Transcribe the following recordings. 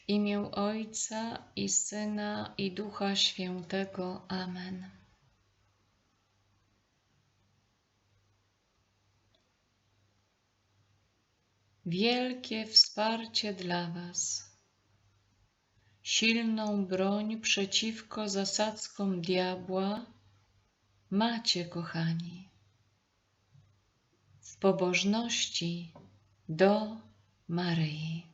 W imię Ojca i Syna i Ducha Świętego. Amen. Wielkie wsparcie dla Was. Silną broń przeciwko zasadzkom diabła macie, kochani. W pobożności do Maryi.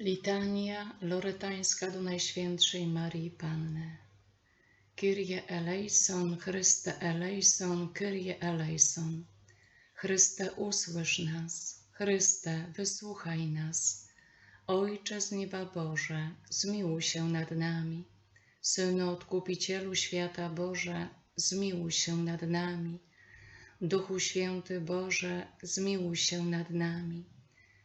Litania loretańska do Najświętszej Marii Panny. Kyrie eleison, Chryste eleison, Kyrie eleison. Chryste usłysz nas, Chryste wysłuchaj nas. Ojcze z nieba Boże, zmiłuj się nad nami. Synu Odkupicielu świata Boże, zmiłuj się nad nami. Duchu Święty Boże, zmiłuj się nad nami.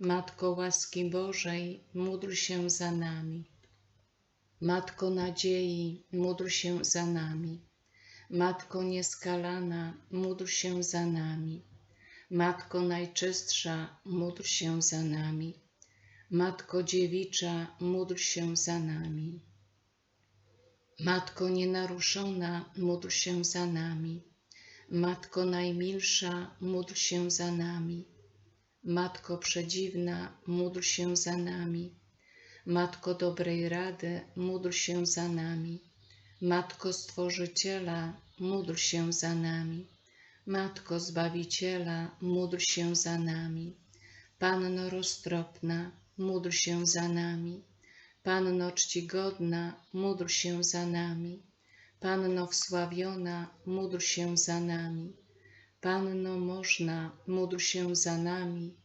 Matko łaski Bożej, módl się za nami. Matko nadziei, módl się za nami. Matko nieskalana, módl się za nami. Matko najczystsza, módl się za nami. Matko dziewicza, módl się za nami. Matko nienaruszona, módl się za nami. Matko najmilsza, módl się za nami. Matko przedziwna, módl się za nami. Matko dobrej rady, módl się za nami. Matko Stworzyciela, módl się za nami. Matko Zbawiciela, módl się za nami. Panno roztropna, módl się za nami. Panno czcigodna, módl się za nami. Panno wsławiona, módl się za nami. Panno można, módl się za nami.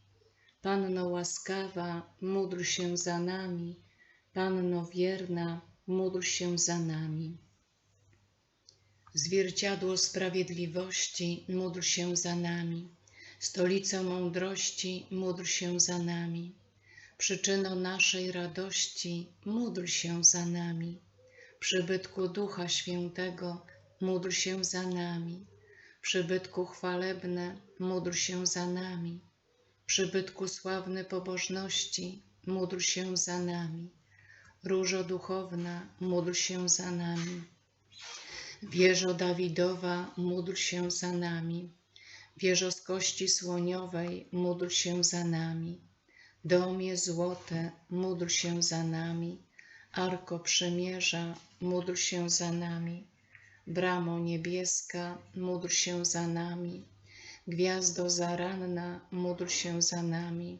Panno łaskawa, módl się za nami. Panno wierna, módl się za nami. Zwierciadło sprawiedliwości, módl się za nami. Stolico mądrości, módl się za nami. Przyczyno naszej radości, módl się za nami. Przybytku Ducha Świętego, módl się za nami przybytku chwalebne, módl się za nami. Przybytku sławny pobożności, módl się za nami. Różo duchowna, módl się za nami. Wieżo Dawidowa, módl się za nami. Wieżo z kości słoniowej, módl się za nami. Domie złote, módl się za nami. Arko przymierza, módl się za nami. Bramo niebieska, módl się za nami. Gwiazdo zaranna, módl się za nami.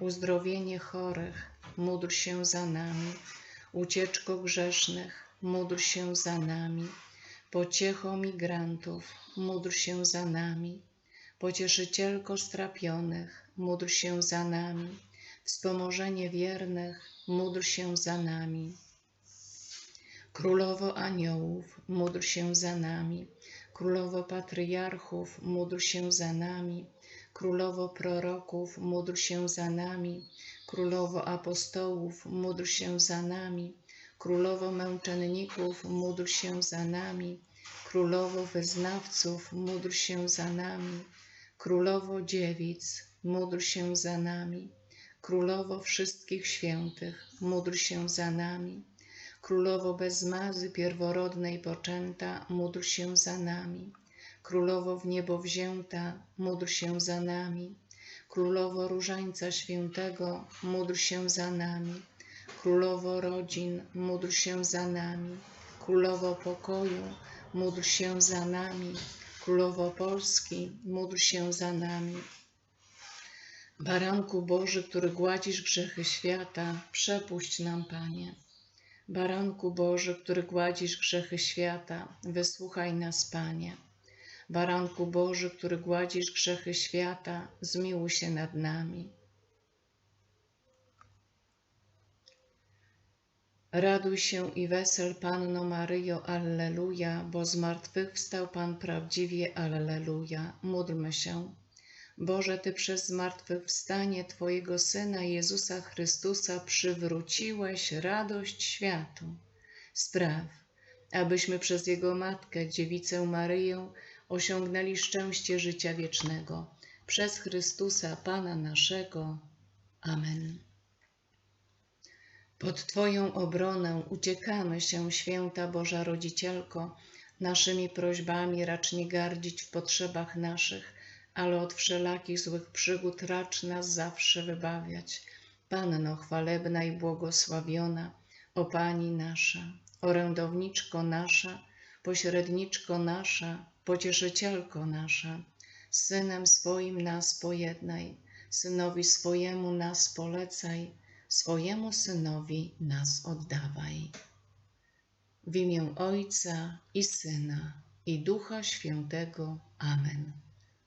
Uzdrowienie chorych, módl się za nami. Ucieczko grzesznych, módl się za nami. Pociecho migrantów, módl się za nami. Pocieszycielko strapionych, módl się za nami. Wspomożenie wiernych, módl się za nami. Królowo aniołów, módl się za nami. Królowo patriarchów, módl się za nami. Królowo proroków, módl się za nami. Królowo apostołów, módl się za nami. Królowo męczenników, módl się za nami. Królowo wyznawców, módl się za nami. Królowo dziewic, módl się za nami. Królowo wszystkich świętych, módl się za nami. Królowo bez mazy pierworodnej poczęta, módl się za nami. Królowo w niebo wzięta, módl się za nami. Królowo Różańca Świętego, módl się za nami. Królowo rodzin, módl się za nami. Królowo pokoju, módl się za nami. Królowo Polski, módl się za nami. Baranku Boży, który gładzisz grzechy świata, przepuść nam, Panie. Baranku Boży, który gładzisz grzechy świata, wysłuchaj nas, Panie. Baranku Boży, który gładzisz grzechy świata, zmiłuj się nad nami. Raduj się i wesel Panno Maryjo, Alleluja, bo zmartwychwstał Pan prawdziwie, Alleluja. Módlmy się. Boże, Ty przez zmartwychwstanie Twojego Syna Jezusa Chrystusa przywróciłeś radość światu. Spraw, abyśmy przez Jego Matkę, Dziewicę Maryję, osiągnęli szczęście życia wiecznego. Przez Chrystusa Pana naszego. Amen. Pod Twoją obronę uciekamy się, święta Boża Rodzicielko, naszymi prośbami racz nie gardzić w potrzebach naszych, ale od wszelakich złych przygód racz nas zawsze wybawiać. Panno chwalebna i błogosławiona, o Pani nasza, orędowniczko nasza, pośredniczko nasza, pocieszycielko nasza, Synem swoim nas pojednaj, Synowi swojemu nas polecaj, swojemu Synowi nas oddawaj. W imię Ojca i Syna i Ducha Świętego. Amen.